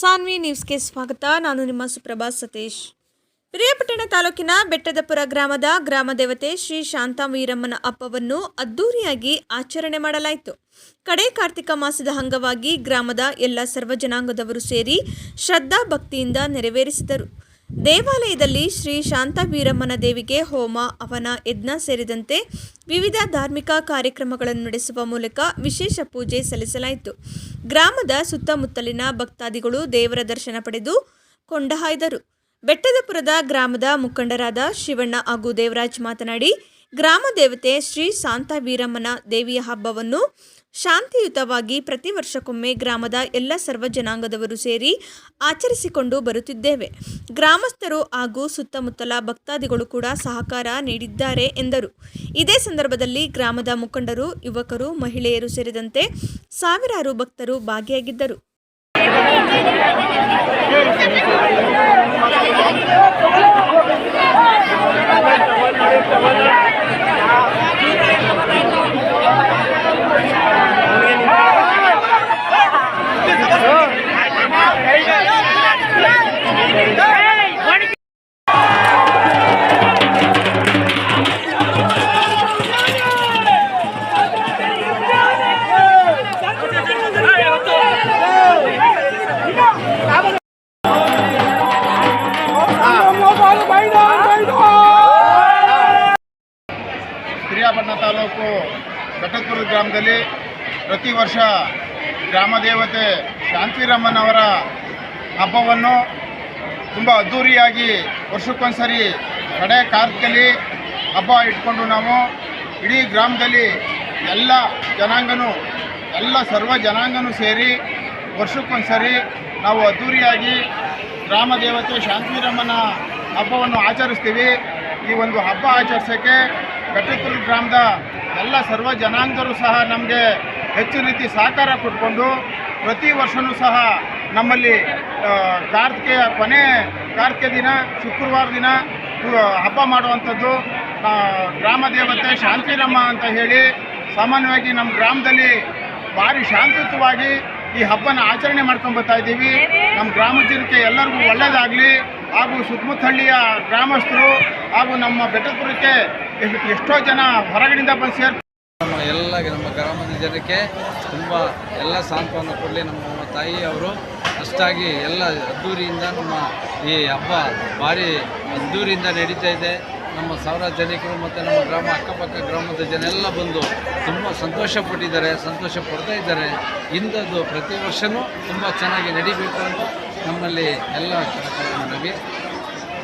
ಸಾನ್ವಿ ನ್ಯೂಸ್ಗೆ ಸ್ವಾಗತ. ನಾನು ನಿಮ್ಮ ಸುಪ್ರಭಾ ಸತೀಶ್. ಪಿರಿಯಾಪಟ್ಟಣ ತಾಲೂಕಿನ ಬೆಟ್ಟದಪುರ ಗ್ರಾಮದ ಗ್ರಾಮ ದೇವತೆ ಶ್ರೀ ಶಾಂತಾವೀರಮ್ಮನ ಹಬ್ಬವನ್ನು ಅದ್ದೂರಿಯಾಗಿ ಆಚರಣೆ ಮಾಡಲಾಯಿತು. ಕಡೆ ಕಾರ್ತಿಕ ಮಾಸದ ಅಂಗವಾಗಿ ಗ್ರಾಮದ ಎಲ್ಲ ಸರ್ವ ಜನಾಂಗದವರು ಸೇರಿ ಶ್ರದ್ಧಾ ಭಕ್ತಿಯಿಂದ ನೆರವೇರಿಸಿದರು. ದೇವಾಲಯದಲ್ಲಿ ಶ್ರೀ ಶಾಂತವೀರಮ್ಮನ ದೇವಿಗೆ ಹೋಮ, ಅವನ ಯಜ್ಞ ಸೇರಿದಂತೆ ವಿವಿಧ ಧಾರ್ಮಿಕ ಕಾರ್ಯಕ್ರಮಗಳನ್ನು ನಡೆಸುವ ಮೂಲಕ ವಿಶೇಷ ಪೂಜೆ ಸಲ್ಲಿಸಲಾಯಿತು. ಗ್ರಾಮದ ಸುತ್ತಮುತ್ತಲಿನ ಭಕ್ತಾದಿಗಳು ದೇವರ ದರ್ಶನ ಪಡೆದು ಕೊಂಡಹಾಯ್ದರು. ಬೆಟ್ಟದಪುರದ ಗ್ರಾಮದ ಮುಖಂಡರಾದ ಶಿವಣ್ಣ ಹಾಗೂ ದೇವರಾಜ್ ಮಾತನಾಡಿ ಗ್ರಾಮ ದೇವತೆ ಶ್ರೀ ಶಾಂತವೀರಮ್ಮನ ದೇವಿಯ ಹಬ್ಬವನ್ನು ಶಾಂತಿಯುತವಾಗಿ ಪ್ರತಿ ವರ್ಷಕ್ಕೊಮ್ಮೆ ಗ್ರಾಮದ ಎಲ್ಲ ಸರ್ವ ಜನಾಂಗದವರು ಸೇರಿ ಆಚರಿಸಿಕೊಂಡು ಬರುತ್ತಿದ್ದೇವೆ. ಗ್ರಾಮಸ್ಥರು ಹಾಗೂ ಸುತ್ತಮುತ್ತಲ ಭಕ್ತಾದಿಗಳು ಕೂಡ ಸಹಕಾರ ನೀಡಿದ್ದಾರೆ ಎಂದರು. ಇದೇ ಸಂದರ್ಭದಲ್ಲಿ ಗ್ರಾಮದ ಮುಖಂಡರು, ಯುವಕರು, ಮಹಿಳೆಯರು ಸೇರಿದಂತೆ ಸಾವಿರಾರು ಭಕ್ತರು ಭಾಗಿಯಾಗಿದ್ದರು. ಪಿರಿಯಾಪಟ್ಟಣ ತಾಲೂಕು ಬೆಟ್ಟದಪುರ ಗ್ರಾಮದಲ್ಲಿ ಪ್ರತಿ ವರ್ಷ ಗ್ರಾಮ ದೇವತೆ ಶಾಂತಿರಾಮನವರ ಹಬ್ಬವನ್ನು ತುಂಬ ಅದ್ಧೂರಿಯಾಗಿ ವರ್ಷಕ್ಕೊಂದ್ಸರಿ ಕಡೆ ಕಾರ್ಕಲ್ಲಿ ಹಬ್ಬ ಇಟ್ಕೊಂಡು ನಾವು ಇಡೀ ಗ್ರಾಮದಲ್ಲಿ ಎಲ್ಲ ಜನಾಂಗನೂ, ಎಲ್ಲ ಸರ್ವ ಜನಾಂಗನೂ ಸೇರಿ ವರ್ಷಕ್ಕೊಂದ್ಸರಿ ನಾವು ಅದ್ಧೂರಿಯಾಗಿ ಗ್ರಾಮ ದೇವತೆ ಶಾಂತಿರಮ್ಮನ ಹಬ್ಬವನ್ನು ಆಚರಿಸ್ತೀವಿ. ಈ ಒಂದು ಹಬ್ಬ ಆಚರಿಸೋಕ್ಕೆ ಬೆಟ್ಟಪುರ ಗ್ರಾಮದ ಎಲ್ಲ ಸರ್ವ ಜನಾಂಗರು ಸಹ ನಮಗೆ ಹೆಚ್ಚು ರೀತಿ ಸಹಕಾರ ಕೊಟ್ಕೊಂಡು ಪ್ರತಿ ವರ್ಷವೂ ಸಹ ನಮ್ಮಲ್ಲಿ ಕಾರ್ತಿಕೆಯ ಕೊನೆ ಕಾರ್ತಿಕೆ ದಿನ, ಶುಕ್ರವಾರ ದಿನ ಹಬ್ಬ ಮಾಡುವಂಥದ್ದು. ಗ್ರಾಮ ದೇವತೆ ಶಾಂತಿರಮ್ಮ ಅಂತ ಹೇಳಿ ಸಾಮಾನ್ಯವಾಗಿ ನಮ್ಮ ಗ್ರಾಮದಲ್ಲಿ ಭಾರಿ ಶಾಂತಿಯುತವಾಗಿ ಈ ಹಬ್ಬನ ಆಚರಣೆ ಮಾಡ್ಕೊಂಡು ಬರ್ತಾ ಇದ್ದೀವಿ. ನಮ್ಮ ಗ್ರಾಮ ಜನಕ್ಕೆ ಎಲ್ಲರಿಗೂ ಒಳ್ಳೆಯದಾಗಲಿ ಹಾಗೂ ಸುತ್ತಮುತ್ತಹಳ್ಳಿಯ ಗ್ರಾಮಸ್ಥರು ಹಾಗೂ ನಮ್ಮ ಬೆಟ್ಟಪುರಕ್ಕೆ ಎಷ್ಟ್- ಜನ ಹೊರಗಡೆಯಿಂದ ಬಂದು ಸೇರ್ ನಮ್ಮ ಎಲ್ಲ ನಮ್ಮ ಗ್ರಾಮದ ಜನಕ್ಕೆ ತುಂಬ ಎಲ್ಲ ಸಾಂತ್ವನ ಕೊಡಲಿ ನಮ್ಮ ತಾಯಿ ಅವರು. ಅಷ್ಟಾಗಿ ಎಲ್ಲ ಅದ್ದೂರಿಯಿಂದ ನಮ್ಮ ಈ ಹಬ್ಬ ಭಾರಿ ಅದ್ದೂರಿಯಿಂದ ನಡೀತಾ ಇದೆ. ನಮ್ಮ ಸಾವಿರ ಜನಕರು ಮತ್ತು ನಮ್ಮ ಗ್ರಾಮ ಅಕ್ಕಪಕ್ಕ ಗ್ರಾಮದ ಜನ ಎಲ್ಲ ಬಂದು ತುಂಬ ಸಂತೋಷ ಪಟ್ಟಿದ್ದಾರೆ, ಸಂತೋಷ ಪಡ್ತಾ ಇದ್ದಾರೆ. ಇಂಥದ್ದು ಪ್ರತಿ ವರ್ಷವೂ ತುಂಬ ಚೆನ್ನಾಗಿ ನಡಿಬೇಕು ಅಂತ ನಮ್ಮಲ್ಲಿ ಎಲ್ಲ ಮನವಿ